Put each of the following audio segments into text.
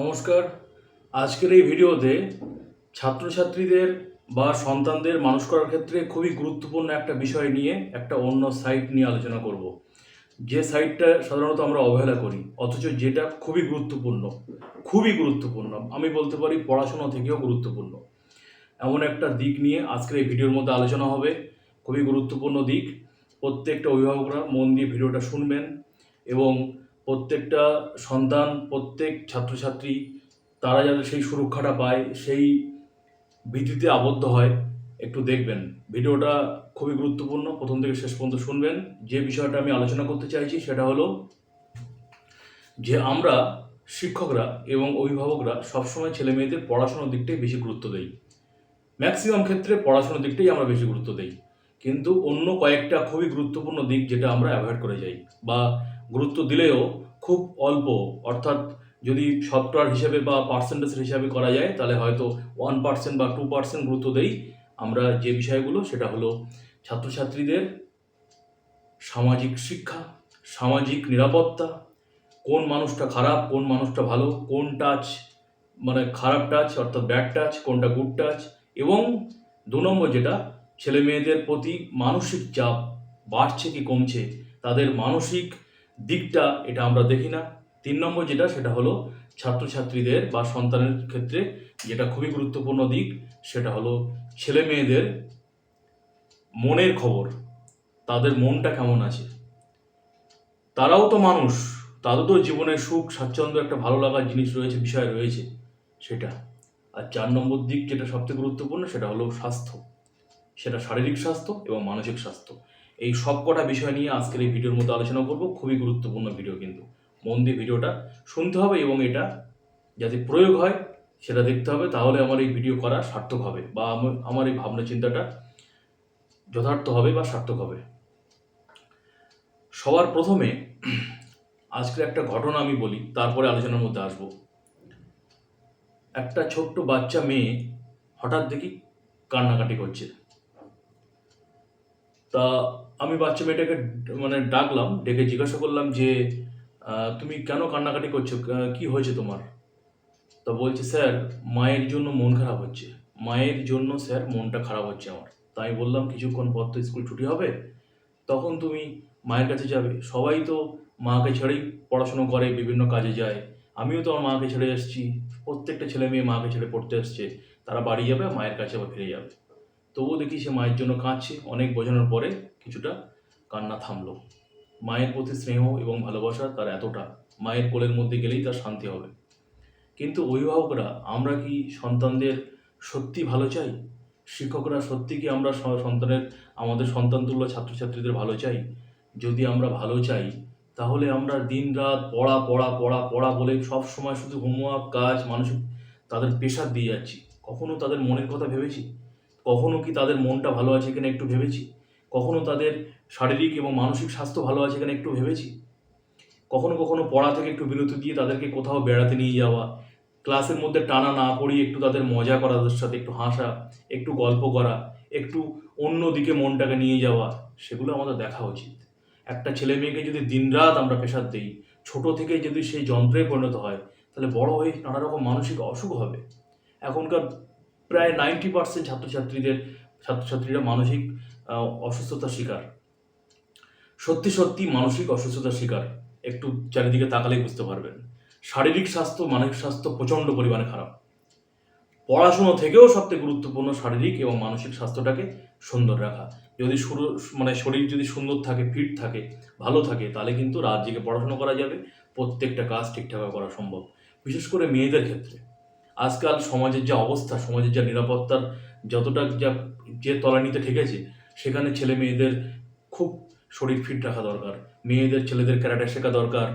নমস্কার। আজকের এই ভিডিওতে ছাত্রছাত্রীদের বা সন্তানদের মানুষ করার ক্ষেত্রে খুবই গুরুত্বপূর্ণ একটা বিষয় নিয়ে একটা অন্য সাইট নিয়ে আলোচনা করব। যে সাইটটা সাধারণত আমরা অবহেলা করি, অথচ যেটা খুবই গুরুত্বপূর্ণ খুবই গুরুত্বপূর্ণ, আমি বলতে পারি পড়াশোনা থেকেও গুরুত্বপূর্ণ। এমন একটা দিক নিয়ে আজকের এই ভিডিওর মধ্যে আলোচনা হবে, খুবই গুরুত্বপূর্ণ দিক। প্রত্যেকটা অভিভাবকরা মন দিয়ে ভিডিওটা শুনবেন এবং প্রত্যেকটা সন্তান, প্রত্যেক ছাত্রছাত্রী, তারা যাতে সেই সুরক্ষাটা পায়, সেই ভীতিতে আবদ্ধ হয়, একটু দেখবেন। ভিডিওটা খুবই গুরুত্বপূর্ণ। প্রথম থেকে শেষ পর্যন্ত শুনবেন। যে বিষয়টা আমি আলোচনা করতে চাইছি সেটা হলো যে আমরা শিক্ষকরা এবং অভিভাবকরা সবসময় ছেলে মেয়েদের পড়াশোনার দিকটাই বেশি গুরুত্ব দেই। ম্যাক্সিমাম ক্ষেত্রে পড়াশোনার দিকটাই আমরা বেশি গুরুত্ব দেই। কিন্তু অন্য কয়েকটা খুবই গুরুত্বপূর্ণ দিক যেটা আমরা অ্যাভয়েড করে যাই বা গুরুত্ব দিলেও খুব অল্প। অর্থাৎ যদি শতকরার হিসেবে বা পার্সেন্টেজ হিসাবে করা যায়, তাহলে হয়তো ওয়ান পার্সেন্ট বা টু পার্সেন্ট গুরুত্ব দেই। আমরা যে বিষয়গুলো, সেটা হলো ছাত্রছাত্রীদের সামাজিক শিক্ষা, সামাজিক নিরাপত্তা, কোন মানুষটা খারাপ, কোন মানুষটা ভালো, কোন টাচ মানে খারাপ টাচ অর্থাৎ ব্যাড টাচ কোনটা গুড টাচ এবং দু নম্বর যেটা ছেলে মেয়েদের প্রতি মানসিক চাপ বাড়ছে কি কমছে, তাদের মানসিক দিকটা এটা আমরা দেখি না। তিন নম্বর যেটা, সেটা হলো ছাত্রছাত্রীদের বা সন্তানের ক্ষেত্রে যেটা খুবই গুরুত্বপূর্ণ দিক, সেটা হলো ছেলে মেয়েদের মনের খবর, তাদের মনটা কেমন আছে? তারাও তো মানুষ, তাদের তো জীবনের সুখ, স্বাচ্ছন্দ্য একটা ভালো লাগার জিনিস রয়েছে, বিষয় রয়েছে সেটা। আর চার নম্বর দিক যেটা সবচেয়ে গুরুত্বপূর্ণ, সেটা হলো স্বাস্থ্য। সেটা শারীরিক স্বাস্থ্য এবং মানসিক স্বাস্থ্য। এই সব কটা বিষয় নিয়ে আজকের এই ভিডিওর মধ্যে আলোচনা করব। খুবই গুরুত্বপূর্ণ ভিডিও কিন্তু। মন দিয়ে ভিডিওটা শুনতে হবে এবং এটা যাতে প্রয়োগ হয়, সেটা দেখতে হবে। তাহলে আমার এই ভিডিও করা সার্থক হবে বা আমার- আমার এই ভাবনা চিন্তাটা যথার্থ হবে বা সার্থক হবে। সবার প্রথমে আজকের একটা ঘটনা আমি বলি, তারপরে আলোচনার মধ্যে আসব। একটা ছোট্ট বাচ্চা মেয়ে হঠাৎ দেখি কান্নাকাটি করছে। তা আমি বাচ্চা মেয়েটাকে মানে ডাকলাম, ডেকে জিজ্ঞাসা করলাম যে তুমি কেন কান্নাকাটি করছ? কি হয়েছে তোমার? তা বলছে, স্যার, মায়ের জন্য মন খারাপ হচ্ছে। মায়ের জন্য স্যার মনটা খারাপ হচ্ছে আমার। তাই বললাম, কিছুক্ষণ পর তো স্কুল ছুটি হবে, তখন তুমি মায়ের কাছে যাবে। সবাই তো মাকে ছেড়েই পড়াশুনো করে, বিভিন্ন কাজে যায়। আমিও তো আমার মাকে ছেড়ে এসেছি। প্রত্যেকটা ছেলে মেয়ে মাকে ছেড়ে পড়তে এসছে। তারা বাড়ি যাবে মায়ের কাছে আবার ফিরে যাবে। তবুও দেখি সে মায়ের জন্য কাঁদছে। অনেক বোঝানোর পরে কিছুটা কান্না থামলো। মায়ের প্রতি স্নেহ এবং ভালোবাসা তার এতটা, মায়ের কোলের মধ্যে গেলেই তার শান্তি হবে। কিন্তু অভিভাবকরা, আমরা কি সন্তানদের সত্যি ভালো চাই? শিক্ষকরা সত্যি কি আমরা সন্তানের, আমাদের সন্তানতুল্য ছাত্রছাত্রীদের ভালো চাই? যদি আমরা ভালো চাই, তাহলে আমরা দিন রাত পড়া পড়া পড়া পড়া বলে সব সময় শুধু হোমওয়ার্ক, কাজ, মানসিক, তাদের প্রেশার দিয়ে যাচ্ছি। কখনো তাদের মনের কথা ভেবেছি? কখনো কি তাদের মনটা ভালো আছে কিনা একটু ভেবেছি? কখনো তাদের শারীরিক এবং মানসিক স্বাস্থ্য ভালো আছে কিনা একটু ভেবেছি? কখনো কখনো পড়া থেকে একটু বিরতি দিয়ে তাদেরকে কোথাও বেড়াতে নিয়ে যাওয়া, ক্লাসের মধ্যে টানা না পড়িয়ে একটু তাদের মজা করা, তাদের সাথে একটু হাসা, একটু গল্প করা, একটু অন্য দিকে মনটাকে নিয়ে যাওয়া, সেগুলো আমাদের দেখা উচিত। একটা ছেলে মেয়েকে যদি দিনরাত আমরা প্রেশার দিই, ছোট থেকে যদি সেই যন্ত্রে পরিণত হয়, তাহলে বড় হয়ে নানা রকম মানসিক অসুখ হবে। এখনকার প্রায় নাইনটি পার্সেন্ট ছাত্রছাত্রীদের, ছাত্রছাত্রীরা মানসিক অসুস্থতার শিকার। সত্যি সত্যি মানসিক অসুস্থতার শিকার। একটু চারিদিকে তাকালেই বুঝতে পারবেন। শারীরিক স্বাস্থ্য, মানসিক স্বাস্থ্য প্রচণ্ড পরিমাণে খারাপ। পড়াশুনো থেকেও সবচেয়ে গুরুত্বপূর্ণ শারীরিক এবং মানসিক স্বাস্থ্যটাকে সুন্দর রাখা। যদি শুরু মানে শরীর যদি সুন্দর থাকে, ফিট থাকে, ভালো থাকে, তাহলে কিন্তু রাত জেগে পড়াশোনা করা যাবে। প্রত্যেকটা কাজ ঠিকঠাক করা সম্ভব। বিশেষ করে মেয়েদের ক্ষেত্রে। আজকাল সমাজের যে অবস্থা, সমাজের যা নিরাপত্তার যতটা যা যে তলানিতে ঠেকেছে, সেখানে ছেলে মেয়েদের খুব শরীর ফিট রাখা দরকার। মেয়েদের, ছেলেদের ক্যারাটে শেখা দরকার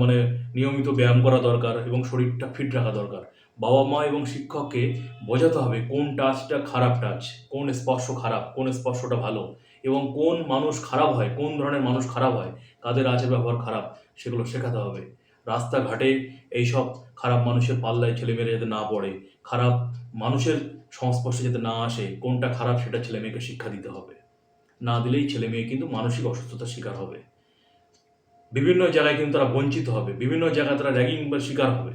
মানে নিয়মিত ব্যায়াম করা দরকার এবং শরীরটা ফিট রাখা দরকার। বাবা মা এবং শিক্ষককে বোঝাতে হবে কোন টাচটা খারাপ টাচ কোন স্পর্শ খারাপ, কোন স্পর্শটা ভালো এবং কোন মানুষ খারাপ হয়, কোন ধরনের মানুষ খারাপ হয়, কাদের আচার ব্যবহার খারাপ, সেগুলো শেখাতে হবে। রাস্তাঘাটে এইসব খারাপ মানুষের পাল্লায় ছেলেমেয়েরা যাতে না পড়ে, খারাপ মানুষের সংস্পর্শে যাতে না আসে, কোনটা খারাপ সেটা ছেলে মেয়েকে শিক্ষা দিতে হবে। না দিলেই ছেলে মেয়ে কিন্তু মানসিক অসুস্থতার শিকার হবে। বিভিন্ন জায়গায় কিন্তু তারা বঞ্চিত হবে, বিভিন্ন জায়গায় তারা র্যাগিং বা শিকার হবে,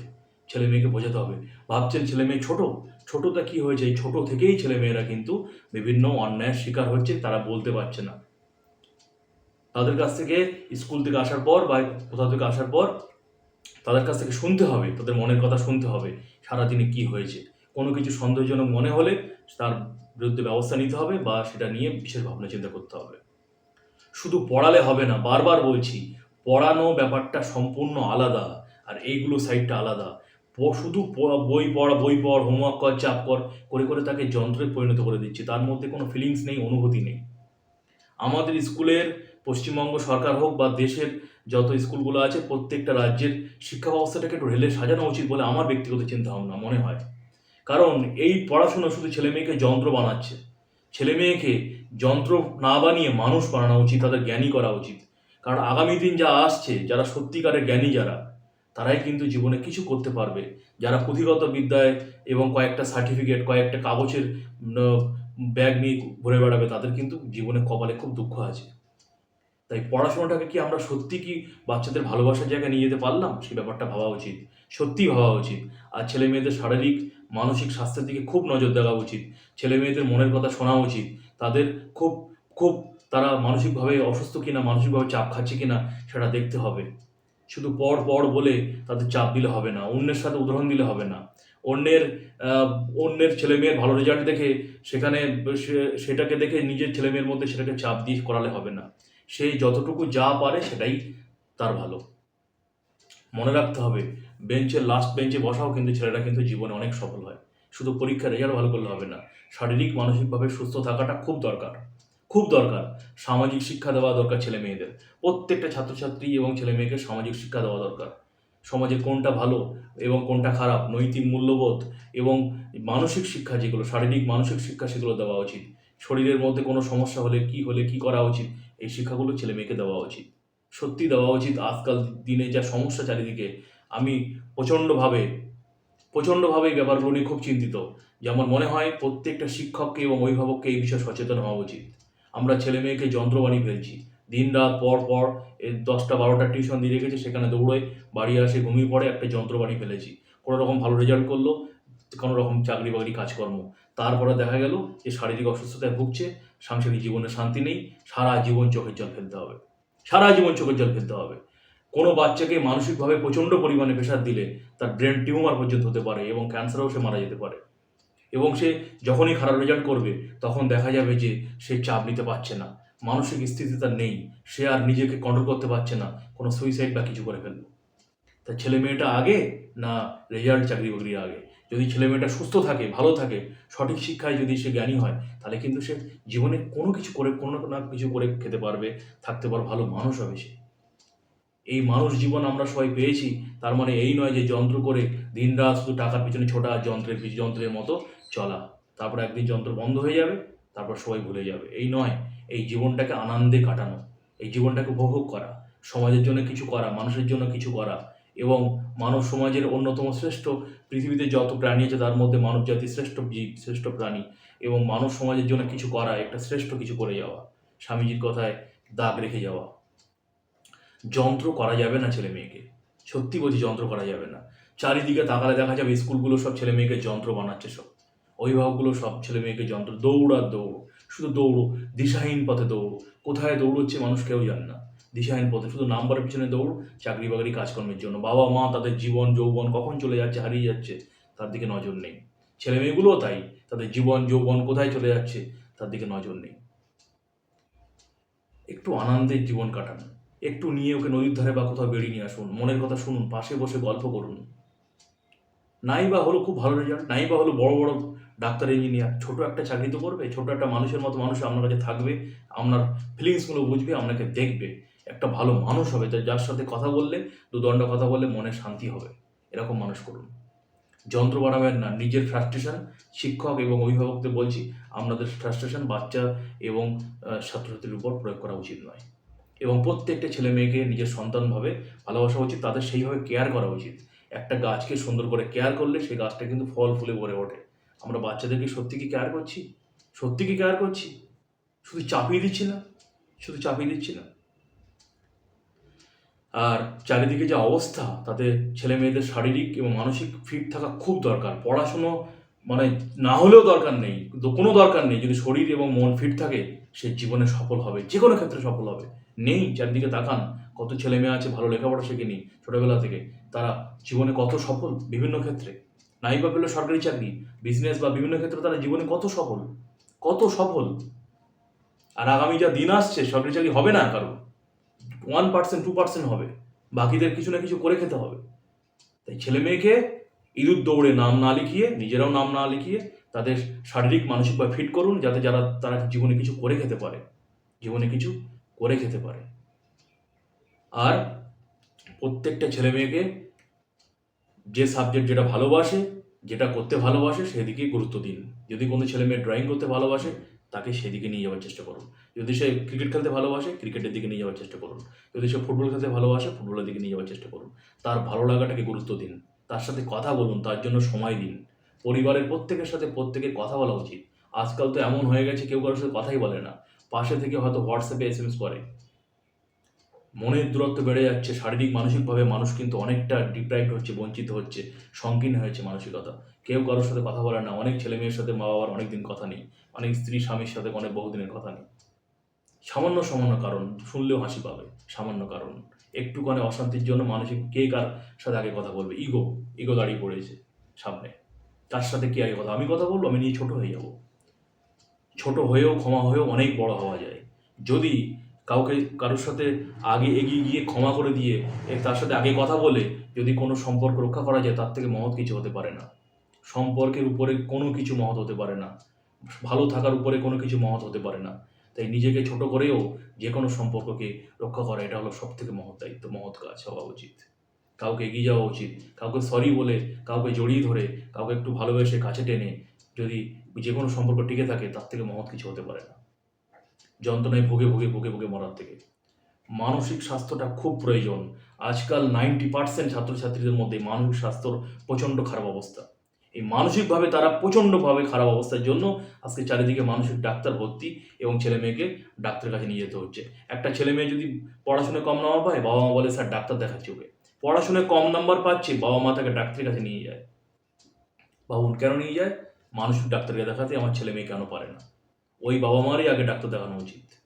ছেলে মেয়েকে বোঝাতে হবে। ভাবছেন ছেলে মেয়ে ছোটো? ছোটোটা কী হয়েছে? এই ছোটো থেকেই ছেলে মেয়েরা কিন্তু বিভিন্ন অন্যায়ের শিকার হচ্ছে, তারা বলতে পারছে না। তাদের কাছ থেকে স্কুল থেকে আসার পর বা কোথাও থেকে আসার পর তাদের কাছ থেকে শুনতে হবে, তাদের মনের কথা শুনতে হবে, সারাদিনে কি হয়েছে। কোনো কিছু সন্দেহজনক মনে হলে তার বিরুদ্ধে ব্যবস্থা নিতে হবে বা সেটা নিয়ে বিশেষ ভাবনা চিন্তা করতে হবে। শুধু পড়ালে হবে না, বারবার বলছি, পড়ানো ব্যাপারটা সম্পূর্ণ আলাদা আর এইগুলো সাইডটা আলাদা। শুধু বই পড়া, বই পড় হোমওয়ার্ক কর, চাপ কর, করে করে তাকে যন্ত্রে পরিণত করে দিচ্ছি। তার মধ্যে কোনো ফিলিংস নেই, অনুভূতি নেই। আমাদের স্কুলের পশ্চিমবঙ্গ সরকার হোক বা দেশের যত স্কুলগুলো আছে, প্রত্যেকটা রাজ্যের শিক্ষা ব্যবস্থাটাকে একটু ঢেলে সাজানো উচিত বলে আমার ব্যক্তিগত চিন্তা ভাবনা মনে হয়। কারণ এই পড়াশোনা শুধু ছেলে মেয়েকে যন্ত্র বানাচ্ছে। ছেলে মেয়েকে যন্ত্র না বানিয়ে মানুষ বানানো উচিত, তাদের জ্ঞানী করা উচিত। কারণ আগামী দিন যা আসছে, যারা সত্যিকারের জ্ঞানী যারা, তারাই কিন্তু জীবনে কিছু করতে পারবে। যারা পুঁথিগত বিদ্যায় এবং কয়েকটা সার্টিফিকেট কয়েকটা কাগজের ব্যাগ নিয়ে ঘুরে বেড়াবে, তাদের কিন্তু জীবনে কপালে খুব দুঃখ আছে। তাই পড়াশোনাটাকে কি আমরা সত্যি কি বাচ্চাদের ভালোবাসার জায়গায় নিয়ে যেতে পারলাম? সেই ব্যাপারটা ভাবা উচিত। সত্যিই ভাবা উচিত। আর ছেলে মেয়েদের শারীরিক, মানসিক স্বাস্থ্যের দিকে খুব নজর দেওয়া উচিত। ছেলে মেয়েদের মনের কথা শোনা উচিত। তাদের খুব খুব তারা মানসিকভাবে অসুস্থ কিনা, মানসিকভাবে চাপ খাচ্ছে কিনা, সেটা দেখতে হবে। শুধু পড় পড় বলে তাদের চাপ দিলে হবে না। অন্যের সাথে উদাহরণ দিলে হবে না। অন্যের অন্যের ছেলে মেয়ের ভালো রেজাল্ট দেখে সেখানে সেটাকে দেখে নিজের ছেলে মেয়ের মধ্যে সেটাকে চাপ দিয়ে করালে হবে না। সে যতটুকু যা পারে সেটাই তার ভালো। মনে রাখতে হবে বেঞ্চের লাস্ট বেঞ্চে বসাও কিন্তু ছেলেরা কিন্তু জীবনে অনেক সফল হয়। শুধু পরীক্ষার রেজাল্ট ভালো করলে হবে না, শারীরিক, মানসিকভাবে সুস্থ থাকাটা খুব দরকার। খুব দরকার। সামাজিক শিক্ষা দেওয়া দরকার ছেলে মেয়েদের। প্রত্যেকটা ছাত্রছাত্রী এবং ছেলে মেয়েকে সামাজিক শিক্ষা দেওয়া দরকার। সমাজে কোনটা ভালো এবং কোনটা খারাপ, নৈতিক মূল্যবোধ এবং মানসিক শিক্ষা যেগুলো, শারীরিক, মানসিক শিক্ষা সেগুলো দেওয়া উচিত। শরীরের মধ্যে কোনো সমস্যা হলে কি হলে কি করা উচিত? এই শিক্ষাগুলো ছেলে মেয়েকে দেওয়া উচিত। সত্যি দেওয়া উচিত আজকাল দিনে যা সমস্যা চারিদিকে। আমি প্রচণ্ডভাবে প্রচণ্ডভাবে এই ব্যাপারগুলো নিয়ে খুব চিন্তিত। যে আমার মনে হয় প্রত্যেকটা শিক্ষককে এবং অভিভাবককে এই বিষয়ে সচেতন হওয়া উচিত। আমরা ছেলে মেয়েকে যন্ত্র বানিয়ে ফেলছি। দিন রাত পর পর দশটা বারোটা টিউশন দিয়ে রেখেছে, সেখানে দৌড়োয় বাড়ি আসে, ঘুমিয়ে পড়ে, একটা যন্ত্র বানিয়ে ফেলেছি। কোনো রকম ভালো রেজাল্ট করল কোনো রকম চাকরি বাকরি কাজকর্ম। তারপরে দেখা গেল যে শারীরিক অসুস্থতায় ভুগছে, সাংসারিক জীবনে শান্তি নেই, সারা জীবন চোখের জল ফেলতে হবে। সারা জীবন চোখের জল ফেলতে হবে। কোনো বাচ্চাকে মানসিকভাবে প্রচণ্ড পরিমাণে প্রেশার দিলে তার ব্রেন টিউমার পর্যন্ত হতে পারে এবং ক্যান্সারেও সে মারা যেতে পারে। এবং সে যখনই খারাপ রেজাল্ট করবে, তখন দেখা যাবে যে সে চাপ নিতে পারছে না। মানসিক স্থিতি তার নেই। সে আর নিজেকে কন্ট্রোল করতে পারছে না। কোনো সুইসাইড বা কিছু করে ফেলবে তা ছেলে মেয়েটা আগে না রেজাল্ট চাকরি বাকরি আগে? যদি ছেলে মেয়েটা সুস্থ থাকে, ভালো থাকে, সঠিক শিক্ষায় যদি সে জ্ঞানী হয়, তাহলে কিন্তু সে জীবনে কোনো কিছু করে, কোনো না কিছু করে খেতে পারবে, থাকতে পারবে, ভালো মানুষ হবে সে। এই মানুষ জীবন আমরা সবাই পেয়েছি, তার মানে এই নয় যে যন্ত্র করে দিনরাত শুধু টাকার পিছনে ছোটা যন্ত্রের যন্ত্রের মতো চলা। তারপর একদিন যন্ত্র বন্ধ হয়ে যাবে, তারপর সবাই ভুলে যাবে। এই নয়, এই জীবনটাকে আনন্দে কাটানো, এই জীবনটাকে উপভোগ করা, সমাজের জন্য কিছু করা, মানুষের জন্য কিছু করা এবং মানব সমাজের অন্যতম শ্রেষ্ঠ, পৃথিবীতে যত প্রাণী আছে তার মধ্যে মানব জাতি শ্রেষ্ঠ জীব, শ্রেষ্ঠ প্রাণী এবং মানব সমাজের জন্য কিছু করা, একটা শ্রেষ্ঠ কিছু করে যাওয়া, স্বামীজির কথায় দাগ রেখে যাওয়া। যন্ত্র করা যাবে না ছেলে মেয়েকে। সত্যি বলছি, যন্ত্র করা যাবে না। চারিদিকে তাকালে দেখা যাবে স্কুলগুলো সব ছেলে মেয়েকে যন্ত্র বানাচ্ছে সব। অভিভাবকগুলো সব ছেলে মেয়েকে যন্ত্র, দৌড় আর দৌড়। শুধু দৌড়ো, দিশাহীন পথে দৌড়ো। কোথায় দৌড়চ্ছে মানুষ কেউ জানে না। দিশাহীন পথে, শুধু নাম্বারের পিছনে দৌড়, চাকরি বাকরি কাজকর্মের জন্য। বাবা মা, তাদের জীবন, যৌবন কখন চলে যাচ্ছে, হারিয়ে যাচ্ছে, তার দিকে নজর নেই। ছেলে মেয়েগুলোও তাই, তাদের জীবন, যৌবন কোথায় চলে যাচ্ছে, তার দিকে নজর নেই। একটু আনন্দের জীবন কাটান। একটু নিয়ে ওকে নদীর ধারে বা কোথাও বেরিয়ে নিয়ে আসুন। মনের কথা শুনুন, পাশে বসে গল্প করুন। নাই বা হলো খুব ভালো রেজাল্ট নাই বা হলো বড় বড় ডাক্তার ইঞ্জিনিয়ার ছোট একটা চাকরি তো করবে, ছোট একটা মানুষের মতো মানুষ আপনার কাছে থাকবে, আপনার ফিলিংসগুলো বুঝবে, আপনাকে দেখবে। একটা ভালো মানুষ হবে যার সাথে কথা বললে, দুদণ্ড কথা বললে মনে শান্তি হবে। এরকম মানুষ করুন। যন্ত্র বানাবেন না, নিজের ফ্রাস্ট্রেশন শিক্ষক এবং অভিভাবকদের বলছি, আপনাদের ফ্রাস্ট্রেশন বাচ্চা এবং ছাত্রছাত্রীর উপর প্রয়োগ করা উচিত নয়। এবং প্রত্যেকটা ছেলে মেয়েকে নিজের সন্তানভাবে ভালোবাসা উচিত, তাদের সেইভাবে কেয়ার করা উচিত। একটা গাছকে সুন্দর করে কেয়ার করলে সেই গাছটা কিন্তু ফল ফুলে ভরে ওঠে। আমরা বাচ্চাদেরকে সত্যি কি কেয়ার করছি? সত্যি কি কেয়ার করছি? শুধু চাপিয়ে দিচ্ছি না? শুধু চাপিয়ে দিচ্ছি না? আর চারিদিকে যে অবস্থা, তাতে ছেলে মেয়েদের শারীরিক এবং মানসিক ফিট থাকা খুব দরকার। পড়াশুনো মানে না হলেও দরকার নেই কোনো দরকার নেই। যদি শরীর এবং মন ফিট থাকে, সে জীবনে সফল হবে যে কোনো ক্ষেত্রে সফল হবে। নেই, চারিদিকে তাকান। কত ছেলে মেয়ে আছে, ভালো লেখাপড়া শেখেনি ছোটবেলা থেকে। তারা জীবনে কত সফল, বিভিন্ন ক্ষেত্রে। নাই বা পেল সরকারি চাকরি বিজনেস বা বিভিন্ন ক্ষেত্রে তারা জীবনে কত সফল কত সফল। আর আগামী যা দিন আসছে, সরকারি চাকরি হবে না কারও। ওয়ান পার্সেন্ট টু পার্সেন্ট হবে। বাকিদের কিছু না কিছু করে খেতে হবে। তাই ছেলে মেয়েকে ইঁদুর দৌড়ে নাম না লিখিয়ে, নিজেরাও নাম না লিখিয়ে তাদের শারীরিক মানসিকভাবে ফিট করুন, যাতে যারা, তারা জীবনে কিছু করে খেতে পারে। জীবনে কিছু করে খেতে পারে। আর প্রত্যেকটা ছেলে মেয়েকে যে সাবজেক্ট যেটা ভালোবাসে, যেটা করতে ভালোবাসে সেদিকে গুরুত্ব দিন। যদি কোনো ছেলে মেয়ে ড্রয়িং করতে ভালোবাসে তাকে সেদিকে নিয়ে যাওয়ার চেষ্টা করুন। যদি সে ক্রিকেট খেলতে ভালোবাসে ক্রিকেটের দিকে নিয়ে যাওয়ার চেষ্টা করুন। যদি সে ফুটবল খেলতে ভালোবাসে ফুটবলের দিকে নিয়ে যাওয়ার চেষ্টা করুন। তার ভালো লাগাটাকে গুরুত্ব দিন। তার সাথে কথা বলুন, তার জন্য সময় দিন। পরিবারের প্রত্যেকের সাথে প্রত্যেকের কথা বলা উচিত। আজকাল তো এমন হয়ে গেছে, কেউ কারোর সাথে কথাই বলে না। পাশে থেকে হয়তো হোয়াটসঅ্যাপে এস এম এস করে। মনের দূরত্ব বেড়ে যাচ্ছে, শারীরিক, মানসিকভাবে মানুষ কিন্তু অনেকটা ডিপ্রাইভড হচ্ছে, বঞ্চিত হচ্ছে সংকীর্ণ হয়েছে মানসিকতা। কেউ কারোর সাথে কথা বলে না। অনেক ছেলে মেয়ের সাথে মা বাবার অনেক দিন কথা নেই। অনেক স্ত্রী স্বামীর সাথে অনেক বহুদিনের কথা নেই। সামান্য সামান্য কারণ, শুনলেও হাসি পাবে, সামান্য কারণ। একটুখানি অশান্তির জন্য মানসিক কে কার সাথে আগে কথা বলবে? ইগো ইগো দাঁড়িয়ে পড়েছে সামনে। তার সাথে কে আগে কথা আমি কথা বলব, আমি নিয়ে ছোট হয়ে যাব। ছোট হয়েও, ক্ষমা হয়েও অনেক বড় হওয়া যায়। যদি কাউকে, কারোর সাথে আগে এগিয়ে গিয়ে ক্ষমা করে দিয়ে তার সাথে আগে কথা বলে, যদি কোনো সম্পর্ক রক্ষা করা যায়, তার থেকে মহৎ কিছু হতে পারে না। সম্পর্কের উপরে কোনো কিছু মহৎ হতে পারে না। ভালো থাকার উপরে কোনো কিছু মহৎ হতে পারে না। তাই নিজেকে ছোট করেও যে কোনো সম্পর্ককে রক্ষা করা, এটা হলো সব থেকে মহৎ দায়িত্ব, মহৎ কাজ হওয়া উচিত। কাউকে এগিয়ে যাওয়া উচিত, কাউকে সরি বলে, কাউকে জড়িয়ে ধরে, কাউকে একটু ভালোবেসে কাছে টেনে যদি যে কোনো সম্পর্ক টিকে থাকে, তার থেকে মহৎ কিছু হতে পারে না। যন্ত্রণায় ভুগে ভুগে ভুগে ভুগে মরার থেকে। মানসিক স্বাস্থ্যটা খুব প্রয়োজন। আজকাল নাইনটি পার্সেন্ট ছাত্রছাত্রীদের মধ্যে মানসিক স্বাস্থ্যর প্রচণ্ড খারাপ অবস্থা। এই মানসিকভাবে তারা প্রচণ্ডভাবে খারাপ অবস্থার জন্য আজকে চারিদিকে মানসিক ডাক্তার ভর্তি এবং ছেলে মেয়েকে ডাক্তারের কাছে নিয়ে যেতে হচ্ছে। একটা ছেলে মেয়ে যদি পড়াশোনায় কম নাম্বার পায়, বাবা মা বলে, স্যার, ডাক্তার দেখাচ্ছি ওকে। পড়াশোনায় কম নাম্বার পাচ্ছে, বাবা মা তাকে ডাক্তারের কাছে নিয়ে যায়। ভাবুন কেন নিয়ে যায়? মানসিক ডাক্তারকে দেখাতে আমার ছেলে মেয়ে কেন পারে না? ওই বাবা মারই আগে ডাক্তার দেখানো উচিত।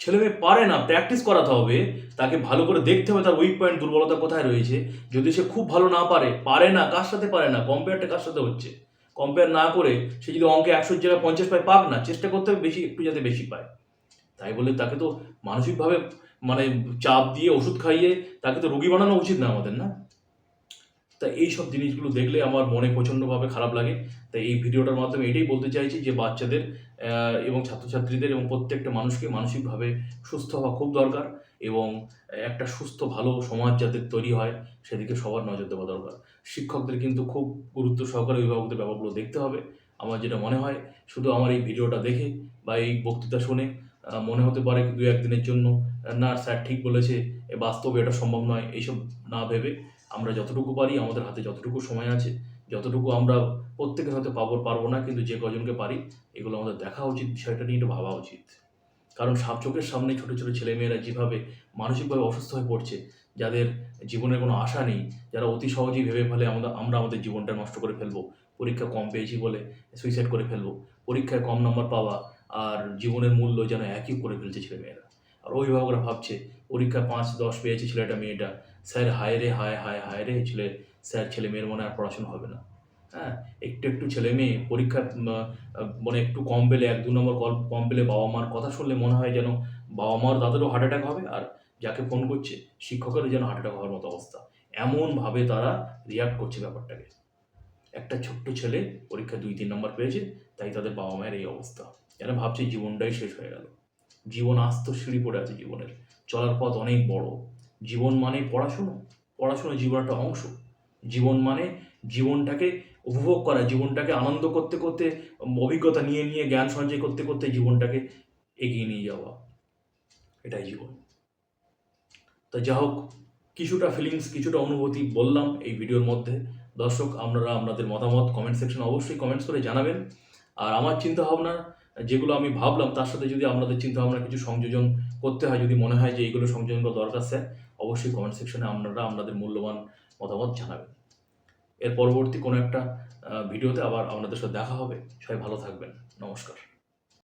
ছেলে মেয়ে পারে না প্র্যাকটিস করাতে হবে, তাকে ভালো করে দেখতে হবে তার উইক পয়েন্ট দুর্বলতা কোথায় রয়েছে। যদি সে খুব ভালো না পারে পারে না, কার সাথে পারে না কম্পেয়ারটা কার সাথে হচ্ছে? কম্পেয়ার না করে সে যদি অঙ্কে একশোর জায়গায় পঞ্চাশ পায়, পাক না, চেষ্টা করতে হবে বেশি, একটু যাতে বেশি পায়। তাই বলে তাকে তো মানসিকভাবে মানে চাপ দিয়ে ওষুধ খাইয়ে তাকে তো রোগী বানানো উচিত না আমাদের, না? তা এই সব জিনিসগুলো দেখলে আমার মনে প্রচণ্ডভাবে খারাপ লাগে। তাই এই ভিডিওটার মাধ্যমে এটাই বলতে চাইছি যে বাচ্চাদের এবং ছাত্রছাত্রীদের এবং প্রত্যেকটা মানুষকে মানসিকভাবে সুস্থ হওয়া খুব দরকার এবং একটা সুস্থ, ভালো সমাজ যাতে তৈরি হয় সেদিকে সবার নজর দেওয়া দরকার। শিক্ষকদের কিন্তু খুব গুরুত্ব সহকারে অভিভাবকদের ব্যাপারগুলো দেখতে হবে। আমার যেটা মনে হয়, শুধু আমার এই ভিডিওটা দেখে বা এই বক্তৃতা শুনে মনে হতে পারে দু একদিনের জন্য, না, স্যার, ঠিক বলেছে বাস্তবে এটা সম্ভব নয়। এইসব না ভেবে আমরা যতটুকু পারি, আমাদের হাতে যতটুকু সময় আছে, যতটুকু আমরা প্রত্যেকের হয়তো পাবো, পারব না, কিন্তু যে কজনকে পারি, এগুলো আমাদের দেখা উচিত, বিষয়টা নিয়ে একটু ভাবা উচিত। কারণ সাপ চোখের সামনে ছোটো ছোটো ছেলেমেয়েরা যেভাবে মানসিকভাবে অসুস্থ হয়ে পড়ছে, যাদের জীবনের কোনো আশা নেই, যারা অতি সহজেই ভেবে ফেলে আমরা আমরা আমাদের জীবনটা নষ্ট করে ফেলব, পরীক্ষা কম পেয়েছি বলে সুইসাইড করে ফেলব, পরীক্ষায় কম নম্বর পাওয়া, আর জীবনের মূল্য যেন একই করে ফেলছে ছেলেমেয়েরা। আর অভিভাবকরা ভাবছে, পরীক্ষায় পাঁচ, দশ পেয়েছে ছেলেটা, মেয়েটা স্যার, হায় রে, হায় হায় হায় রে ছেলে স্যার, ছেলে মেয়ের মনে আর পড়াশোনা হবে না। হ্যাঁ একটু একটু ছেলে মেয়ে পরীক্ষা মানে একটু কম পেলে, এক দু নম্বর কম পেলে বাবা মার কথা শুনলে মনে হয় যেন বাবা মার তাদেরও হার্ট অ্যাটাক হবে আর যাকে ফোন করছে, শিক্ষকেরও যেন হার্ট অ্যাটাক হওয়ার মতো অবস্থা। এমনভাবে তারা রিয়াক্ট করছে ব্যাপারটাকে। একটা ছোট্ট ছেলে পরীক্ষা দুই, তিন নম্বর পেয়েছে, তাই তাদের বাবা মায়ের এই অবস্থা। যেন ভাবছে জীবনটাই শেষ হয়ে গেল। জীবন আস্ত সিঁড়ি পড়ে আছে জীবনের। চলার পথ অনেক বড়। জীবন মানে পড়াশুনো। পড়াশুনো জীবন একটা অংশ। জীবন মানে জীবনটাকে উপভোগ করা, জীবনটাকে আনন্দ করতে করতে, অভিজ্ঞতা নিয়ে নিয়ে, জ্ঞান সঞ্চয় করতে করতে জীবনটাকে এগিয়ে নিয়ে যাওয়া। এটাই জীবন। তা যা হোক, কিছুটা ফিলিংস কিছুটা অনুভূতি বললাম এই ভিডিওর মধ্যে। দর্শক, আপনারা আপনাদের মতামত কমেন্ট সেকশনে অবশ্যই কমেন্টস করে জানাবেন। আর আমার চিন্তা ভাবনা যেগুলো আমি ভাবলাম, তার সাথে যদি আপনাদের চিন্তা ভাবনা কিছু সংযোজন করতে হয়, যদি মনে হয় যে এইগুলো সংযোজন করা দরকার স্যার অবশ্যই কমেন্ট সেকশনে আপনারা আপনাদের মূল্যবান মতামত জানাবেন। এর পরবর্তী কোনো একটা ভিডিওতে আবার আপনাদের সাথে দেখা হবে। সবাই ভালো থাকবেন। নমস্কার।